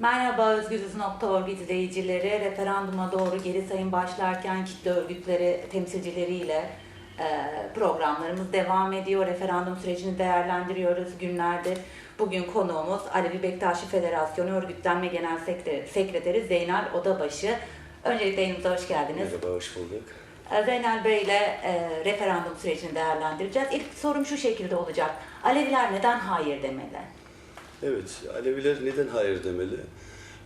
Merhaba Özgürüz.org izleyicileri. Referanduma doğru geri sayım başlarken kitle örgütleri temsilcileriyle e, programlarımız devam ediyor. Referandum sürecini değerlendiriyoruz günlerdir. Bugün konuğumuz Alevi Bektaşi Federasyonu Örgütlenme Genel Sekre- Sekreteri Zeynel Odabaşı. Öncelikle yayınımıza hoş geldiniz. Merhaba, hoş bulduk. E, Zeynel Bey ile e, referandum sürecini değerlendireceğiz. İlk sorum şu şekilde olacak. Aleviler neden hayır demeli? Evet, Aleviler neden hayır demeli?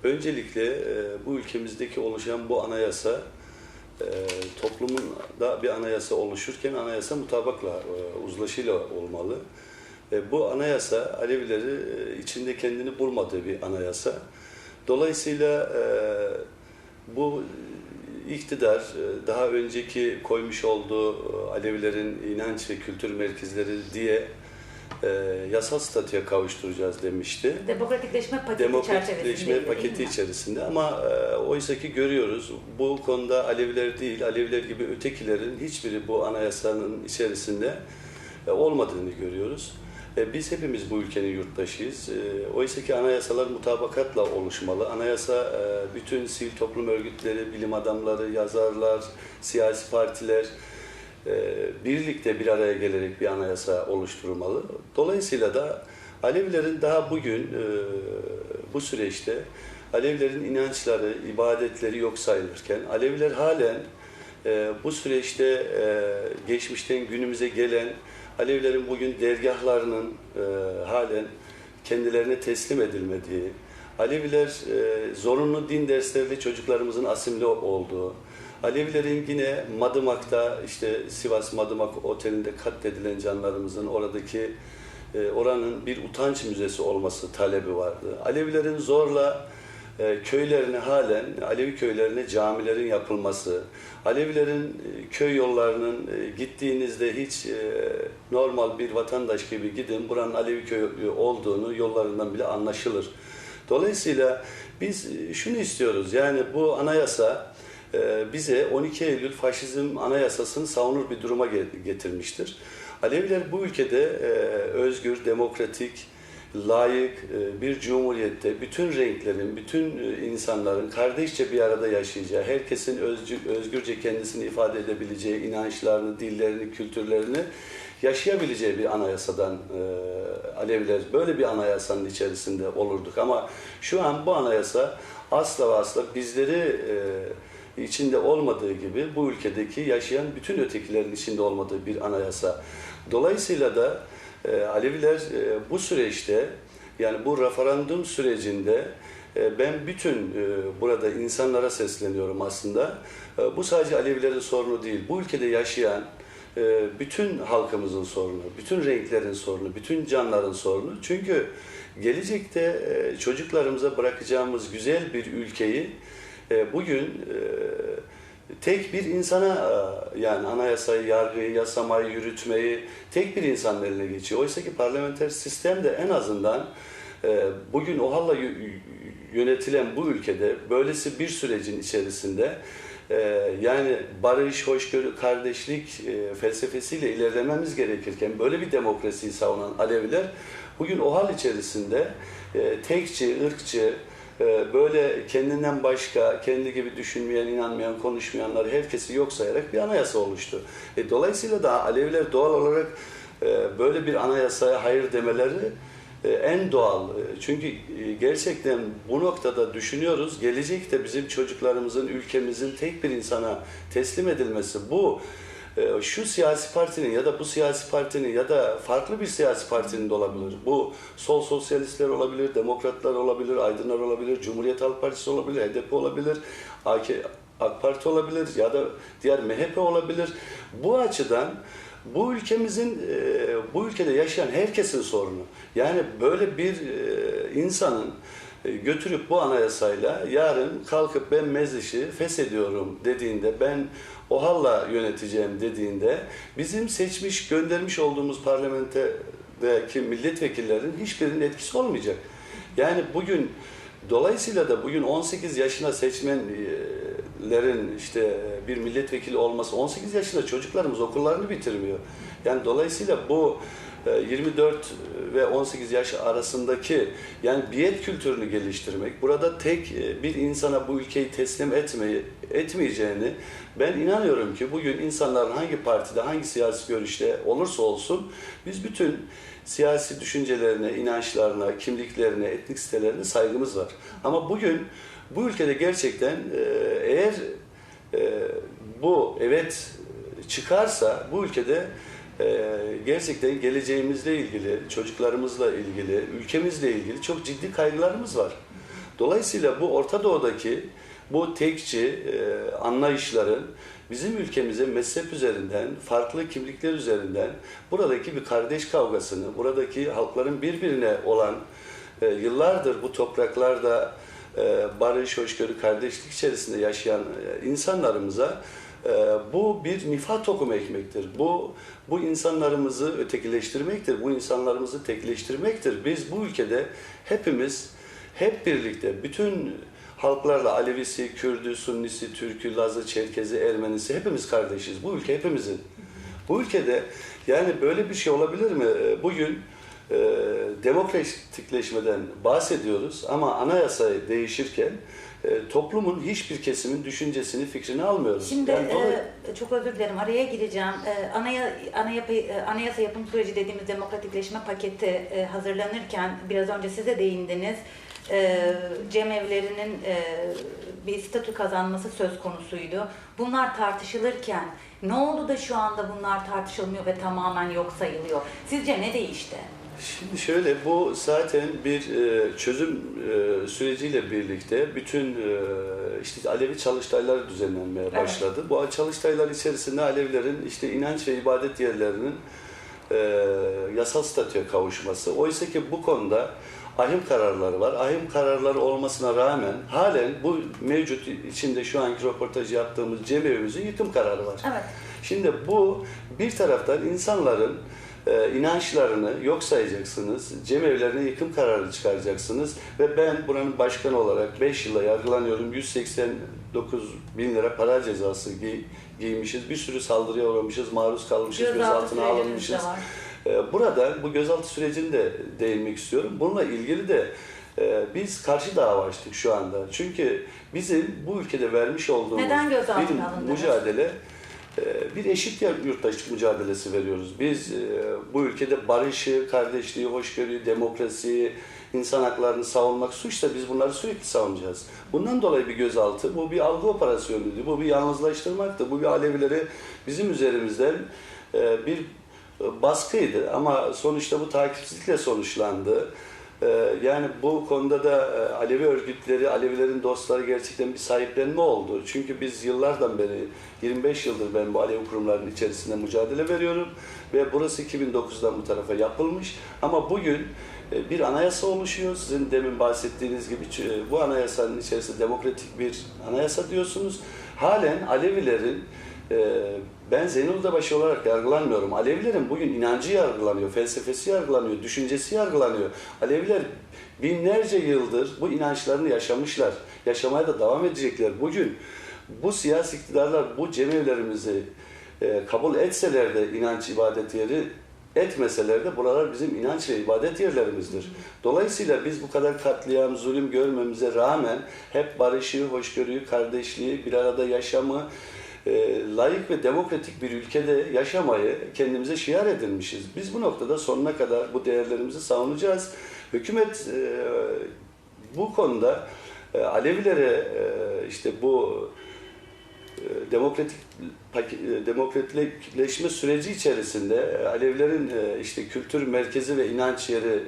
Öncelikle e, bu ülkemizdeki oluşan bu anayasa, e, toplumun da bir anayasa oluşurken anayasa mutabakla, e, uzlaşıyla olmalı. E, bu anayasa Alevileri e, içinde kendini bulmadığı bir anayasa. Dolayısıyla e, bu iktidar e, daha önceki koymuş olduğu e, Alevilerin inanç ve kültür merkezleri diye e, yasal statüye kavuşturacağız demişti. Demokratikleşme paketi Demokratikleşme paketi içerisinde ama e, oysa ki görüyoruz bu konuda Aleviler değil, Aleviler gibi ötekilerin hiçbiri bu anayasanın içerisinde e, olmadığını görüyoruz. E, Biz hepimiz bu ülkenin yurttaşıyız. E, Oysa ki anayasalar mutabakatla oluşmalı. Anayasa e, bütün sivil toplum örgütleri, bilim adamları, yazarlar, siyasi partiler birlikte bir araya gelerek bir anayasa oluşturulmalı. Dolayısıyla da Alevilerin daha bugün e, bu süreçte Alevilerin inançları, ibadetleri yok sayılırken Aleviler halen e, bu süreçte e, geçmişten günümüze gelen Alevilerin bugün dergahlarının e, halen kendilerine teslim edilmediği, Aleviler e, zorunlu din dersleriyle çocuklarımızın asimli olduğu, Alevilerin yine Madımak'ta işte Sivas Madımak Oteli'nde katledilen canlarımızın oradaki e, oranın bir utanç müzesi olması talebi vardı. Alevilerin zorla e, köylerine halen Alevi köylerine camilerin yapılması, Alevilerin e, köy yollarının gittiğinizde hiç normal bir vatandaş gibi gidin buranın Alevi köyü olduğunu yollarından bile anlaşılır. Dolayısıyla biz şunu istiyoruz yani bu anayasa bize 12 Eylül faşizm anayasasını savunur bir duruma ge- getirmiştir. Aleviler bu ülkede e, özgür, demokratik, layık e, bir cumhuriyette bütün renklerin, bütün e, insanların kardeşçe bir arada yaşayacağı, herkesin özgür, özgürce kendisini ifade edebileceği inançlarını, dillerini, kültürlerini yaşayabileceği bir anayasadan e, Aleviler böyle bir anayasanın içerisinde olurduk. Ama şu an bu anayasa asla ve asla bizleri e, içinde olmadığı gibi bu ülkedeki yaşayan bütün ötekilerin içinde olmadığı bir anayasa. Dolayısıyla da e, Aleviler e, bu süreçte yani bu referandum sürecinde e, ben bütün e, burada insanlara sesleniyorum aslında. E, bu sadece Alevilerin sorunu değil. Bu ülkede yaşayan e, bütün halkımızın sorunu, bütün renklerin sorunu, bütün canların sorunu. Çünkü gelecekte e, çocuklarımıza bırakacağımız güzel bir ülkeyi e, bugün e, tek bir insana e, yani anayasayı, yargıyı, yasamayı, yürütmeyi tek bir insanın eline geçiyor. Oysa ki parlamenter sistem de en azından e, bugün OHAL'la yö- yönetilen bu ülkede böylesi bir sürecin içerisinde yani barış, hoşgörü, kardeşlik felsefesiyle ilerlememiz gerekirken böyle bir demokrasiyi savunan Aleviler bugün OHAL içerisinde e, tekçi, ırkçı, böyle kendinden başka, kendi gibi düşünmeyen, inanmayan, konuşmayanları herkesi yok sayarak bir anayasa oluştu. E, dolayısıyla da Aleviler doğal olarak e, böyle bir anayasaya hayır demeleri e, en doğal. E, Çünkü gerçekten bu noktada düşünüyoruz, gelecekte bizim çocuklarımızın, ülkemizin tek bir insana teslim edilmesi bu şu siyasi partinin ya da bu siyasi partinin ya da farklı bir siyasi partinin de olabilir. Bu sol sosyalistler olabilir, demokratlar olabilir, aydınlar olabilir, Cumhuriyet Halk Partisi olabilir, HDP olabilir, AK, AK Parti olabilir ya da diğer MHP olabilir. Bu açıdan bu ülkemizin, e, bu ülkede yaşayan herkesin sorunu. Yani böyle bir e, insanın götürüp bu anayasayla yarın kalkıp ben meclisi feshediyorum dediğinde ben OHAL'la yöneteceğim dediğinde bizim seçmiş göndermiş olduğumuz parlamentedeki milletvekillerinin hiçbirinin etkisi olmayacak. Yani bugün dolayısıyla da bugün 18 yaşına seçmenlerin işte bir milletvekili olması 18 yaşında çocuklarımız okullarını bitirmiyor. Yani dolayısıyla bu e, 24 ve 18 yaş arasındaki yani biyet kültürünü geliştirmek, burada tek e, bir insana bu ülkeyi teslim etmeyi etmeyeceğini ben inanıyorum ki bugün insanların hangi partide, hangi siyasi görüşte olursa olsun biz bütün siyasi düşüncelerine, inançlarına, kimliklerine, etnik sitelerine saygımız var. Ama bugün bu ülkede gerçekten e, eğer e, bu evet çıkarsa bu ülkede e, gerçekten geleceğimizle ilgili, çocuklarımızla ilgili, ülkemizle ilgili çok ciddi kaygılarımız var. Dolayısıyla bu Orta Doğu'daki bu tekçi e, anlayışların bizim ülkemize mezhep üzerinden, farklı kimlikler üzerinden buradaki bir kardeş kavgasını, buradaki halkların birbirine olan e, yıllardır bu topraklarda e, barış, hoşgörü, kardeşlik içerisinde yaşayan insanlarımıza bu bir nifak tokumu ekmektir. Bu bu insanlarımızı ötekileştirmektir. Bu insanlarımızı tekleştirmektir. Biz bu ülkede hepimiz hep birlikte bütün halklarla Alevisi, Kürdü, Sunnisi, Türkü, Lazı, Çerkezi, Ermenisi hepimiz kardeşiz. Bu ülke hepimizin. Bu ülkede yani böyle bir şey olabilir mi? E, Bugün e, demokratikleşmeden bahsediyoruz ama anayasa değişirken e, toplumun hiçbir kesimin düşüncesini, fikrini almıyoruz. Şimdi Yani e, çok özür dilerim araya gireceğim. E, anaya, anayasa, e, anayasa yapım süreci dediğimiz demokratikleşme paketi e, hazırlanırken biraz önce size değindiniz. E, cemevlerinin e, bir statü kazanması söz konusuydu. Bunlar tartışılırken ne oldu da şu anda bunlar tartışılmıyor ve tamamen yok sayılıyor? Sizce ne değişti? Şimdi şöyle bu zaten bir e, çözüm e, süreciyle birlikte bütün e, işte Alevi çalıştayları düzenlenmeye Evet. başladı. Bu çalıştaylar içerisinde Alevilerin işte inanç ve ibadet yerlerinin yasal statüye kavuşması. Oysa ki bu konuda ahim kararları var. Ahim kararları olmasına rağmen halen bu mevcut içinde şu anki röportajı yaptığımız cemevimizin yıkım kararı var. Evet. Şimdi bu bir taraftan insanların e, inançlarını yok sayacaksınız, cemevlerine yıkım kararı çıkaracaksınız ve ben buranın başkanı olarak 5 yıla yargılanıyorum. 189 bin lira para cezası giy- giymişiz, bir sürü saldırıya uğramışız, maruz kalmışız, Gözaltı gözaltına alınmışız. E, Burada bu gözaltı sürecini de değinmek istiyorum. Bununla ilgili de e, biz karşı dava açtık şu anda. Çünkü bizim bu ülkede vermiş olduğumuz Neden bir mücadele bir eşit yurttaşlık mücadelesi veriyoruz. Biz e, bu ülkede barışı, kardeşliği, hoşgörüyü, demokrasiyi, insan haklarını savunmak suçsa biz bunları sürekli savunacağız. Bundan dolayı bir gözaltı, bu bir algı operasyonuydu, bu bir yalnızlaştırmaktı, bu bir Alevileri bizim üzerimizden e, bir baskıydı ama sonuçta bu takipsizlikle sonuçlandı. Ee, Yani bu konuda da e, Alevi örgütleri, Alevilerin dostları gerçekten bir sahiplenme oldu. Çünkü biz yıllardan beri, 25 yıldır ben bu Alevi kurumlarının içerisinde mücadele veriyorum. Ve burası 2009'dan bu tarafa yapılmış. Ama bugün e, bir anayasa oluşuyor. Sizin demin bahsettiğiniz gibi ç- bu anayasanın içerisinde demokratik bir anayasa diyorsunuz. Halen Alevilerin ben Zeynuldabaşı olarak yargılanmıyorum. Alevilerin bugün inancı yargılanıyor, felsefesi yargılanıyor, düşüncesi yargılanıyor. Aleviler binlerce yıldır bu inançlarını yaşamışlar. Yaşamaya da devam edecekler. Bugün bu siyasi iktidarlar bu cemevlerimizi e, kabul etseler de inanç ibadet yeri etmeseler de buralar bizim inanç ve ibadet yerlerimizdir. Dolayısıyla biz bu kadar katliam, zulüm görmemize rağmen hep barışı, hoşgörüyü, kardeşliği, bir arada yaşamı, e, layık ve demokratik bir ülkede yaşamayı kendimize şiar edinmişiz. Biz bu noktada sonuna kadar bu değerlerimizi savunacağız. Hükümet e, bu konuda e, Alevilere e, işte bu e, demokratik e, demokratikleşme süreci içerisinde e, Alevilerin işte kültür merkezi ve inanç yeri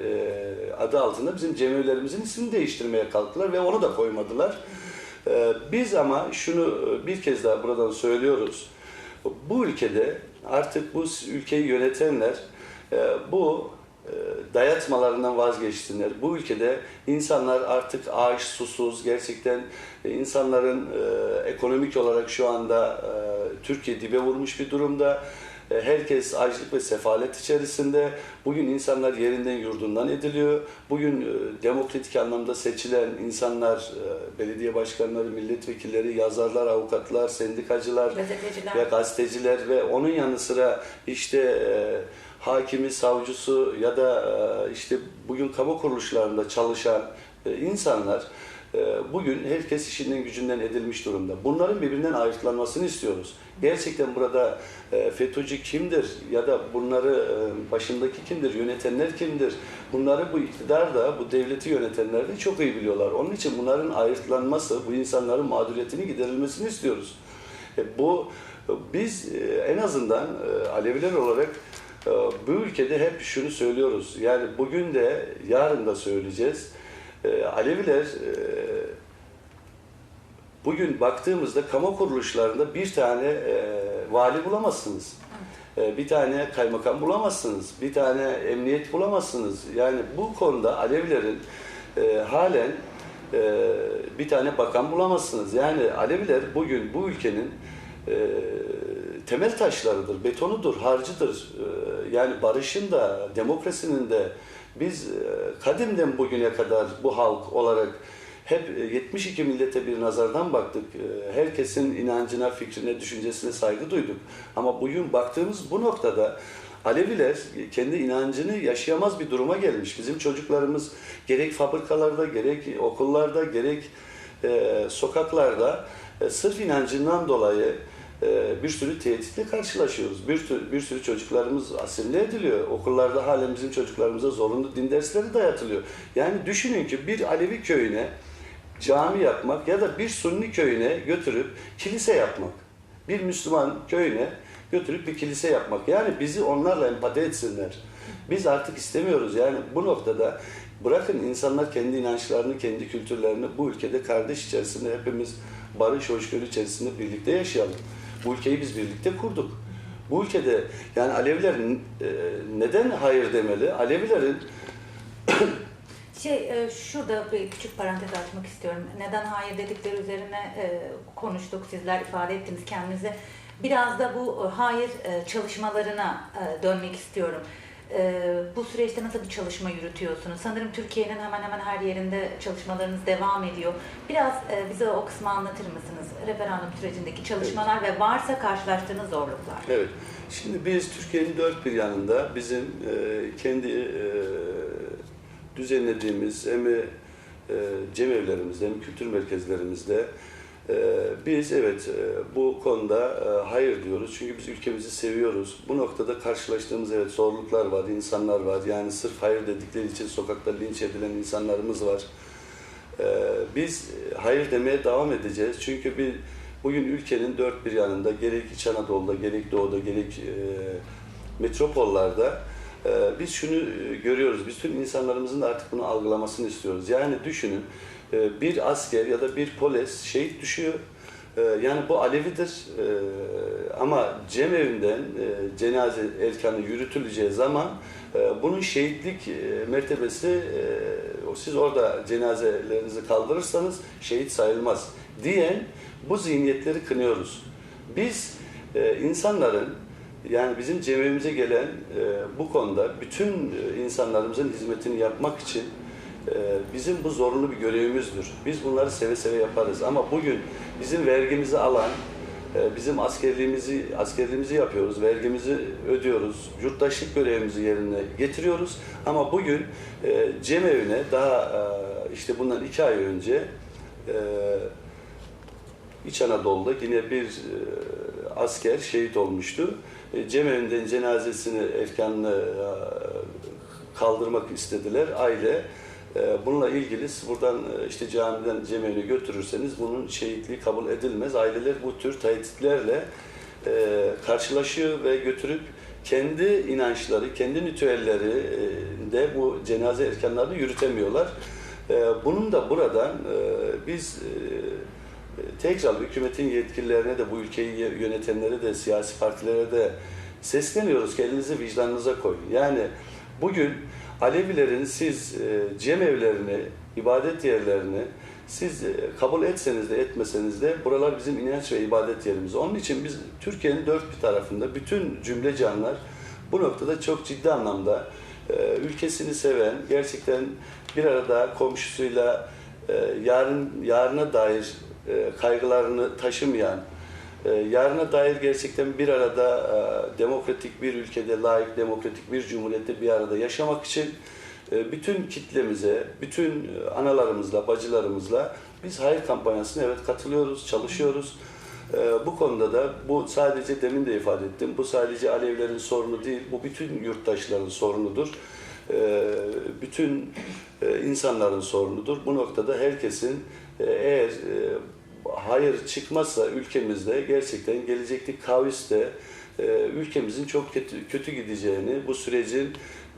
adı altında bizim cemevlerimizin ismini değiştirmeye kalktılar ve onu da koymadılar. E, Biz ama şunu e, bir kez daha buradan söylüyoruz. Bu ülkede artık bu ülkeyi yönetenler e, bu e, dayatmalarından vazgeçsinler. Bu ülkede insanlar artık aç, susuz, gerçekten insanların ekonomik olarak şu anda Türkiye dibe vurmuş bir durumda. E, Herkes açlık ve sefalet içerisinde. Bugün insanlar yerinden yurdundan ediliyor. Bugün e, demokratik anlamda seçilen insanlar, e, belediye başkanları, milletvekilleri, yazarlar, avukatlar, sendikacılar, Gazeteciler. ve gazeteciler ve onun yanı sıra işte hakimi, savcısı ya da işte bugün kamu kuruluşlarında çalışan insanlar bugün herkes işinden gücünden edilmiş durumda. Bunların birbirinden ayrıtlanmasını istiyoruz. Gerçekten burada e, FETÖ'cü kimdir ya da bunları e, başındaki kimdir, yönetenler kimdir? Bunları bu iktidar da, bu devleti yönetenler de çok iyi biliyorlar. Onun için bunların ayrıtlanması, bu insanların mağduriyetini giderilmesini istiyoruz. E, bu biz en azından Aleviler olarak bu ülkede hep şunu söylüyoruz. Yani bugün de yarın da söyleyeceğiz. E, Aleviler e, bugün baktığımızda kamu kuruluşlarında bir tane e, vali bulamazsınız. E, bir tane kaymakam bulamazsınız. Bir tane emniyet bulamazsınız. Yani bu konuda Alevilerin e, halen e, bir tane bakan bulamazsınız. Yani Aleviler bugün bu ülkenin e, temel taşlarıdır, betonudur, harcıdır. E, yani barışın da, demokrasinin de biz e, kadimden bugüne kadar bu halk olarak hep e, 72 millete bir nazardan baktık. E, Herkesin inancına, fikrine, düşüncesine saygı duyduk. Ama bugün baktığımız bu noktada Aleviler kendi inancını yaşayamaz bir duruma gelmiş. Bizim çocuklarımız gerek fabrikalarda, gerek okullarda, gerek e, sokaklarda e, sırf inancından dolayı e, bir sürü tehditle karşılaşıyoruz. Bir, tür- bir sürü çocuklarımız asimile ediliyor. Okullarda halen bizim çocuklarımıza zorunlu din dersleri dayatılıyor. Yani düşünün ki bir Alevi köyüne cami yapmak ya da bir Sunni köyüne götürüp kilise yapmak. Bir Müslüman köyüne götürüp bir kilise yapmak. Yani bizi onlarla empati etsinler. Biz artık istemiyoruz yani bu noktada bırakın insanlar kendi inançlarını, kendi kültürlerini bu ülkede kardeş içerisinde hepimiz barış, hoşgörü içerisinde birlikte yaşayalım. Bu ülkeyi biz birlikte kurduk. Bu ülkede yani Aleviler e, neden hayır demeli? Alevilerin Şey, e, şurada bir küçük parantez açmak istiyorum. Neden hayır dedikleri üzerine e, konuştuk, sizler ifade ettiniz kendinizi. Biraz da bu e, hayır e, çalışmalarına e, dönmek istiyorum. E, Bu süreçte nasıl bir çalışma yürütüyorsunuz? Sanırım Türkiye'nin hemen hemen her yerinde çalışmalarınız devam ediyor. Biraz e, bize o kısmı anlatır mısınız? Referandum sürecindeki çalışmalar ve varsa karşılaştığınız zorluklar. Evet. Şimdi biz Türkiye'nin dört bir yanında bizim e, kendi e, düzenlediğimiz hem e, cemevlerimizde hem kültür merkezlerimizde biz evet e, bu konuda e, hayır diyoruz. Çünkü biz ülkemizi seviyoruz. Bu noktada karşılaştığımız evet zorluklar var, insanlar var. Yani sırf hayır dedikleri için sokakta linç edilen insanlarımız var. E, biz hayır demeye devam edeceğiz. Çünkü bir bugün ülkenin dört bir yanında gerek İç Anadolu'da, gerek Doğu'da, gerek e, metropollerde e, biz şunu e, görüyoruz. Biz tüm insanlarımızın da artık bunu algılamasını istiyoruz. Yani düşünün e, bir asker ya da bir polis şehit düşüyor. E, Yani bu Alevidir ama cemevinden cenaze erkanı yürütüleceği zaman bunun şehitlik mertebesi siz orada cenazelerinizi kaldırırsanız şehit sayılmaz diyen bu zihniyetleri kınıyoruz. Biz insanların yani bizim cemevimize gelen e, bu konuda bütün e, insanlarımızın hizmetini yapmak için e, bizim bu zorunlu bir görevimizdir. Biz bunları seve seve yaparız ama bugün bizim vergimizi alan, e, bizim askerliğimizi askerliğimizi yapıyoruz, vergimizi ödüyoruz, yurttaşlık görevimizi yerine getiriyoruz. Ama bugün e, cemevine daha e, işte bundan iki ay önce e, İç Anadolu'da yine bir e, asker şehit olmuştu. E, cemevinden cenazesini erkanını e, kaldırmak istediler. Aile e, bununla ilgili buradan işte camiden cemevine götürürseniz bunun şehitliği kabul edilmez. Aileler bu tür tehditlerle karşılaşıyor ve götürüp kendi inançları, kendi ritüelleri e, de bu cenaze erkanlarını yürütemiyorlar. Bunun da buradan biz tekrar hükümetin yetkililerine de bu ülkeyi yönetenlere de siyasi partilere de sesleniyoruz ki elinizi vicdanınıza koyun. Yani bugün Alevilerin siz e, cemevlerini, ibadet yerlerini siz e, kabul etseniz de etmeseniz de buralar bizim inanç ve ibadet yerimiz. Onun için biz Türkiye'nin dört bir tarafında bütün cümle canlar bu noktada çok ciddi anlamda e, ülkesini seven, gerçekten bir arada komşusuyla e, yarın yarına dair e, kaygılarını taşımayan E, yarına dair gerçekten bir arada e, demokratik bir ülkede, layık demokratik bir cumhuriyette bir arada yaşamak için bütün kitlemize, bütün analarımızla, bacılarımızla biz hayır kampanyasına evet katılıyoruz, çalışıyoruz. Bu konuda da bu sadece demin de ifade ettim. Bu sadece Alevlerin sorunu değil, bu bütün yurttaşların sorunudur. Bütün insanların sorunudur. Bu noktada herkesin eğer hayır çıkmazsa ülkemizde gerçekten gelecekteki kaviste e, ülkemizin çok kötü, kötü gideceğini, bu sürecin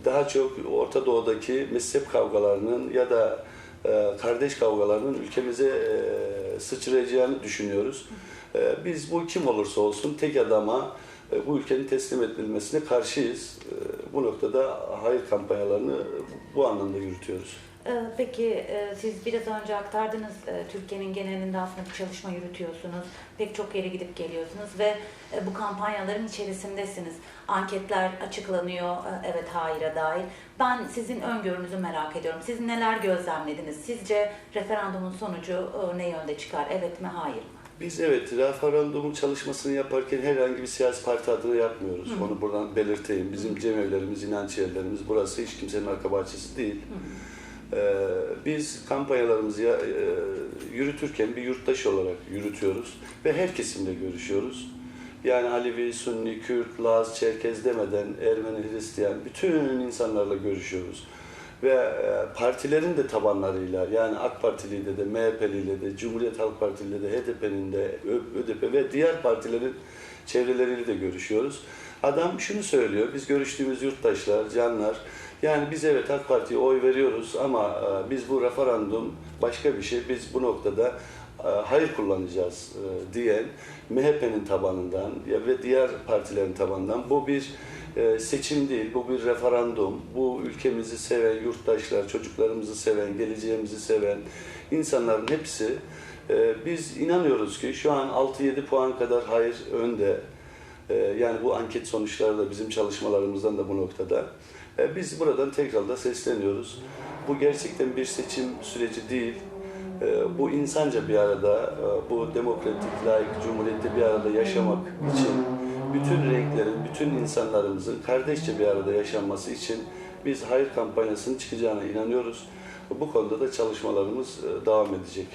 daha çok Orta Doğu'daki mezhep kavgalarının ya da e, kardeş kavgalarının ülkemize e, sıçrayacağını düşünüyoruz. Biz bu kim olursa olsun tek adama bu ülkenin teslim edilmesine karşıyız. Bu noktada hayır kampanyalarını bu anlamda yürütüyoruz. Ee, Peki e, siz biraz önce aktardınız e, Türkiye'nin genelinde aslında bir çalışma yürütüyorsunuz. Pek çok yere gidip geliyorsunuz ve e, bu kampanyaların içerisindesiniz. Anketler açıklanıyor evet hayıra dair. Ben sizin öngörünüzü merak ediyorum. Siz neler gözlemlediniz? Sizce referandumun sonucu ne yönde çıkar? Evet mi hayır mı? Biz evet referandumun çalışmasını yaparken herhangi bir siyasi parti adına yapmıyoruz. Hı. Onu buradan belirteyim. Bizim cemevlerimiz, inanç yerlerimiz burası hiç kimsenin arka bahçesi değil. Ee, biz kampanyalarımızı ya- e, yürütürken bir yurttaş olarak yürütüyoruz ve her kesimle görüşüyoruz. Yani Alevi, Sunni, Kürt, Laz, Çerkez demeden Ermeni, Hristiyan bütün insanlarla görüşüyoruz. Ve e, partilerin de tabanlarıyla yani AK Partili'yle de, MHP'liyle de, Cumhuriyet Halk Partili'yle de, HDP'nin de, ÖDP ve diğer partilerin çevreleriyle de görüşüyoruz. Adam şunu söylüyor, biz görüştüğümüz yurttaşlar, canlar, yani biz evet AK Parti'ye oy veriyoruz ama e, biz bu referandum başka bir şey, biz bu noktada e, hayır kullanacağız e, diyen MHP'nin tabanından ve diğer partilerin tabanından bu bir seçim değil, bu bir referandum. Bu ülkemizi seven yurttaşlar, çocuklarımızı seven, geleceğimizi seven insanların hepsi biz inanıyoruz ki şu an 6-7 puan kadar hayır önde. Yani bu anket sonuçları da bizim çalışmalarımızdan da bu noktada. E, Biz buradan tekrar da sesleniyoruz. Bu gerçekten bir seçim süreci değil. E, Bu insanca bir arada, e, bu demokratik, layık cumhuriyette bir arada yaşamak için, bütün renklerin, bütün insanlarımızın kardeşçe bir arada yaşanması için biz hayır kampanyasının çıkacağına inanıyoruz. Bu konuda da çalışmalarımız devam edecek.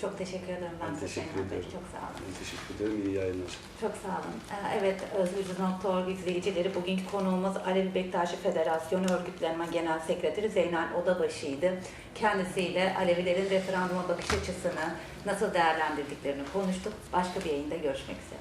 Çok teşekkür ederim ben, Ben teşekkür Zeynep Bey. ederim. Çok sağ olun. Ben teşekkür ederim. İyi yayınlar. Çok sağ olun. Ee, Evet, Özgürcüz.org izleyicileri bugünkü konuğumuz Alevi Bektaşi Federasyonu Örgütlenme Genel Sekreteri Zeynel Odabaşı'ydı. Kendisiyle Alevilerin referanduma bakış açısını nasıl değerlendirdiklerini konuştuk. Başka bir yayında görüşmek üzere.